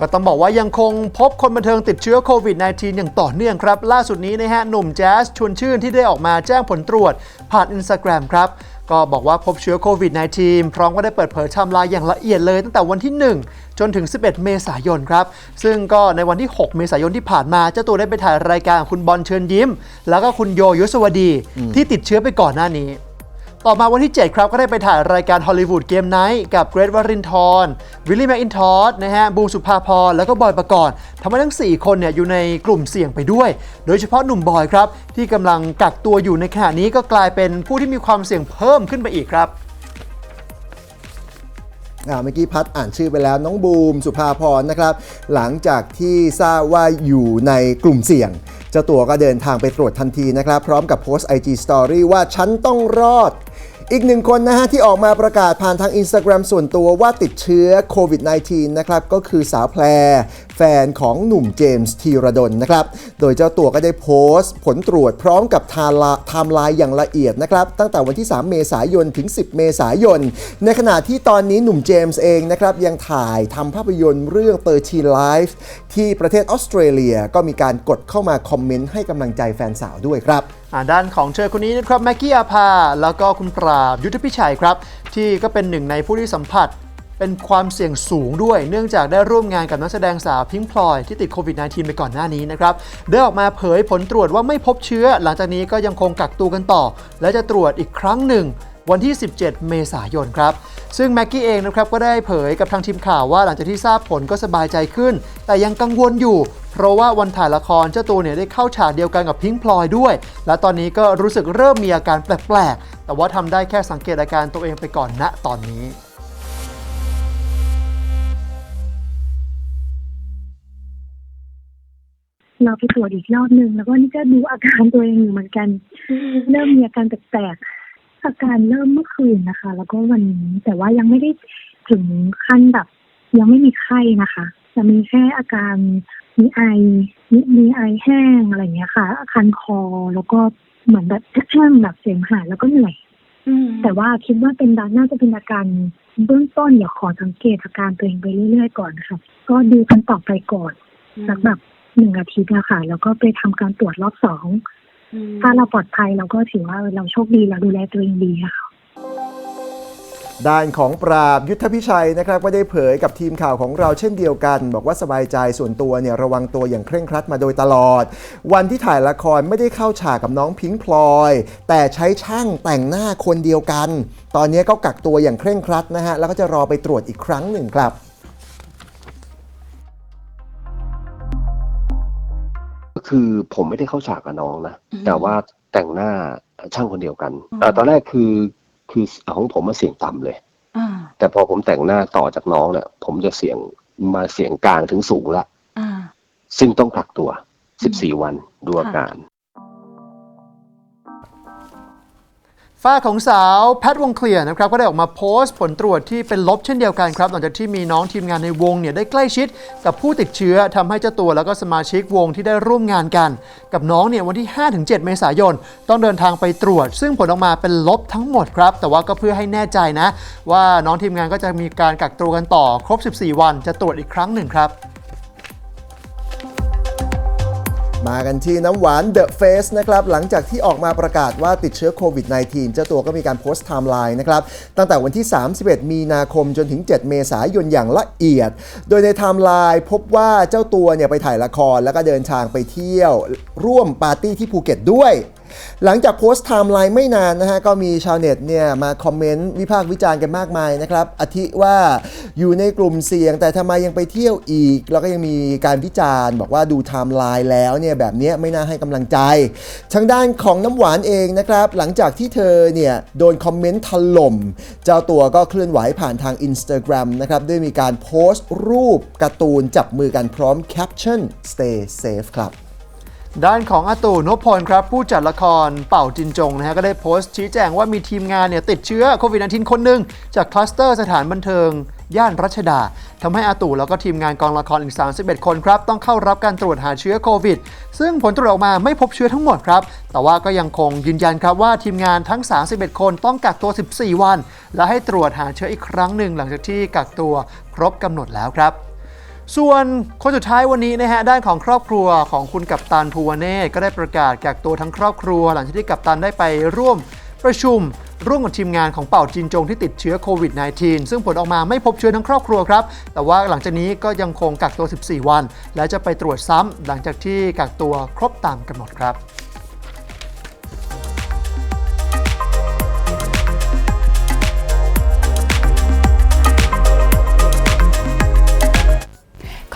ก็ต้องบอกว่ายังคงพบคนบันเทิงติดเชื้อโควิด -19 อย่างต่อเนื่องครับ ล่าสุดนี้นะฮะหนุ่มแจ๊สชวนชื่นที่ได้ออกมาแจ้งผลตรวจผ่าน Instagram ครับก็บอกว่าพบเชื้อโควิด -19 พร้อมก็ได้เปิดเผยไทม์ไลน์อย่างละเอียดเลยตั้งแต่วันที่ 1 จนถึง 11 เมษายนครับ ซึ่งก็ในวันที่ 6 เมษายนที่ผ่านมา เจ้าตัวได้ไปถ่ายรายการคุณบอลเชิญยิ้ม แล้วก็คุณโยยศวดีที่ติดเชื้อไปก่อนหน้านี้ ต่อมาวันที่ 7 ครับก็ได้ไปถ่ายรายการฮอลลีวูดเกมไนท์กับเกรทวรินทร์วิลลี่แมคอินทอร์นะฮะบูมสุภาพรแล้วก็บอยประกรณ์ทำให้ทั้ง 4 คนเนี่ยอยู่ในกลุ่มเสี่ยงไปด้วย โดยเฉพาะหนุ่มบอยครับ ที่กำลังกักตัวอยู่ในขณะนี้ก็กลายเป็นผู้ที่มีความเสี่ยงเพิ่มขึ้นไปอีกครับเมื่อกี้พัดอ่านชื่อไปแล้วน้องบูมสุภาพรนะครับ หลังจากที่ทราบว่าอยู่ในกลุ่มเสี่ยง เจ้าตัวก็เดินทางไปตรวจทันทีนะครับ พร้อมกับโพสต์ IG Story ว่าฉันต้องรอด อีกหนึ่งคนนะฮะที่ออกมาประกาศผ่านทาง Instagram ส่วนตัวว่าติดเชื้อโควิด -19 นะครับก็คือสาวแพร แฟนของหนุ่มเจมส์ธีรดลนะครับ โดยเจ้าตัวก็ได้โพสต์ ผลตรวจพร้อมกับไทม์ไลน์ไทม์ไลน์อย่างละเอียดนะครับ ตั้งแต่วันที่ 3 เมษายนถึง 10 เมษายน ในขณะที่ตอนนี้หนุ่มเจมส์เองนะครับ ยังถ่ายทำภาพยนตร์เรื่อง 13 Life ที่ประเทศออสเตรเลียก็มีการกดเข้ามาคอมเมนต์ให้กำลังใจแฟนสาวด้วยครับด้านของเธอคนนี้นะครับแม็กกี้อาภาแล้วก็คุณปราบยุทธพิชัยครับ ที่ก็เป็นหนึ่งในผู้ที่สัมผัส เป็นความเสี่ยงสูงด้วย เนื่องจากได้ร่วมงานกับนักแสดงสาวพิงพลอยที่ติดโควิด -19 ไปก่อนหน้านี้นะครับได้ออกมาเผยผลตรวจว่าไม่พบเชื้อ หลังจากนี้ก็ยังคงกักตัวกันต่อ และจะตรวจอีกครั้งหนึ่งวันที่ 17 เมษายนครับ ซึ่งแม็กกี้เองนะครับก็ได้เผยกับทางทีมข่าวว่าหลังจากที่ทราบผลก็สบายใจขึ้น แต่ยังกังวลอยู่ เพราะว่าวันถ่ายละครเจ้าตัวเนี่ยได้เข้าฉากเดียวกันกับพิงพลอยด้วย และตอนนี้ก็รู้สึกเริ่มมีอาการแปลกๆ แต่ว่าทำได้แค่สังเกตอาการตัวเองไปก่อนณตอนนี้ เราไปตรวจอีกรอบหนึ่งแล้วก็นี่ก็ดูอาการตัวเองอยู่เหมือนกัน เริ่มมีอาการแปลกๆอาการเริ่มเมื่อคืนนะคะ แล้วก็วันนี้แต่ว่ายังไม่ได้ถึงขั้นแบบ ยังไม่มีไข้นะคะจะมีแค่อาการมีไอมีมีไอแห้งอะไรอย่างเงี้ยค่ะคันคอแล้วก็เหมือนแบบแห้งแบบเสียงหายแล้วก็เหนื่อยแต่ว่าคิดว่าเป็นดาน่าจะเป็นอาการเบื้องต้นเดี๋ยวขอสังเกตอาการตัวเองไปเรื่อยๆก่อนค่ะ ก็ดูกันต่อไปก่อนสักแบบ หนึ่งอาทิตย์นะคะแล้วก็ไปทำการตรวจรอบสองถ้าเราปลอดภัยเราก็ถือว่าเราโชคดีเราดูแลตัวเองดีอะค่ะด้านของปราบยุทธพิชัยนะครับก็ได้เผยกับทีมข่าวของเราเช่นเดียวกัน บอกว่าสบายใจส่วนตัวเนี่ยระวังตัวอย่างเคร่งครัดมาโดยตลอด วันที่ถ่ายละครไม่ได้เข้าฉากกับน้องพิงค์พลอย แต่ใช้ช่างแต่งหน้าคนเดียวกัน ตอนนี้ก็กักตัวอย่างเคร่งครัดนะฮะแล้วก็จะรอไปตรวจอีกครั้งหนึ่งครับ คือผมไม่ได้เข้าฉากกับน้องนะแต่ว่าแต่งหน้าช่างคนเดียวกันเอ่อตอนแรกคือคือของผมมาเสียงต่ำเลย อ่าแต่พอผมแต่งหน้าต่อจากน้องเนี่ยผมจะเสียงมาเสียงกลางถึงสูงละ อ่า ซึ่งต้องกักตัว 14 วันดูอาการ ฝ้าของสาวแพทวงเคลียร์นะครับก็ได้ออกมาโพสต์ผลตรวจที่เป็นลบเช่นเดียวกันครับหลังจากที่มีน้องทีมงานในวงเนี่ยได้ใกล้ชิด กับผู้ติดเชื้อทำให้เจ้าตัวแล้วก็สมาชิกวงที่ได้ร่วมงานกัน กับน้องเนี่ยวันที่ 5-7 เมษายน ต้องเดินทางไปตรวจ ซึ่งผลออกมาเป็นลบทั้งหมดครับ แต่ว่าก็เพื่อให้แน่ใจนะ ว่าน้องทีมงานก็จะมีการกักตัวกันต่อครบ 14 วันจะตรวจอีกครั้งหนึ่งครับ มากันที่น้ำหวาน The Face นะครับหลังจากที่ออกมาประกาศว่าติดเชื้อโควิด -19 เจ้าตัวก็มีการโพสต์ไทม์ไลน์นะครับตั้งแต่วันที่ 31 มีนาคมจนถึง 7 เมษายนอย่างละเอียด โดยในไทม์ไลน์พบว่าเจ้าตัวเนี่ยไปถ่ายละครแล้วก็เดินทางไปเที่ยว ร่วมปาร์ตี้ที่ภูเก็ตด้วย หลังจากโพสต์ไทม์ไลน์ไม่นานนะฮะก็มีชาวเน็ตเนี่ยมาคอมเมนต์วิพากษ์วิจารณ์กันมากมายนะครับอาทิว่าอยู่ในกลุ่มเสี่ยง แต่ทำไมยังไปเที่ยวอีก แล้วก็ยังมีการวิจารณ์ บอกว่าดูไทม์ไลน์แล้วเนี่ยแบบนี้ไม่น่าให้กำลังใจ ทางด้านของน้ำหวานเองนะครับหลังจากที่เธอเนี่ยโดนคอมเมนต์ถล่ม เจ้าตัวก็เคลื่อนไหวผ่านทาง Instagram นะครับด้วยมีการโพสต์รูปการ์ตูนจับมือกันพร้อมแคปชั่น stay safe ครับ ด้านของอาตู่นพพลครับ ผู้จัดละครเป่าจินจงนะฮะก็ได้โพสต์ชี้แจงว่ามีทีมงานเนี่ยติดเชื้อโควิด -19 คนหนึ่งจากคลัสเตอร์สถานบันเทิง ย่านรัชดาทำให้อาตู่แล้วก็ทีมงานกองละครอีก 31 คนครับ ต้องเข้ารับการตรวจหาเชื้อโควิด ซึ่งผลตรวจออกมาไม่พบเชื้อทั้งหมดครับ แต่ว่าก็ยังคงยืนยันครับว่าทีมงานทั้ง 31 คนต้องกักตัว 14 วัน และให้ตรวจหาเชื้ออีกครั้งหนึ่งหลังจากที่กักตัวครบกำหนดแล้วครับ ส่วนคนสุดท้ายวันนี้นะฮะด้านของครอบครัวของคุณกัปตันภูวเนศก็ได้ประกาศกักตัวทั้งครอบครัว หลังจากที่กัปตันได้ไปร่วมประชุม ร่วมกับทีมงานของเป่าจินจงที่ติดเชื้อโควิด -19 ซึ่งผลออกมาไม่พบเชื้อทั้งครอบครัวครับ แต่ว่าหลังจากนี้ก็ยังคงกักตัว 14 วัน และจะไปตรวจซ้ำหลังจากที่กักตัวครบตามกำหนดครับ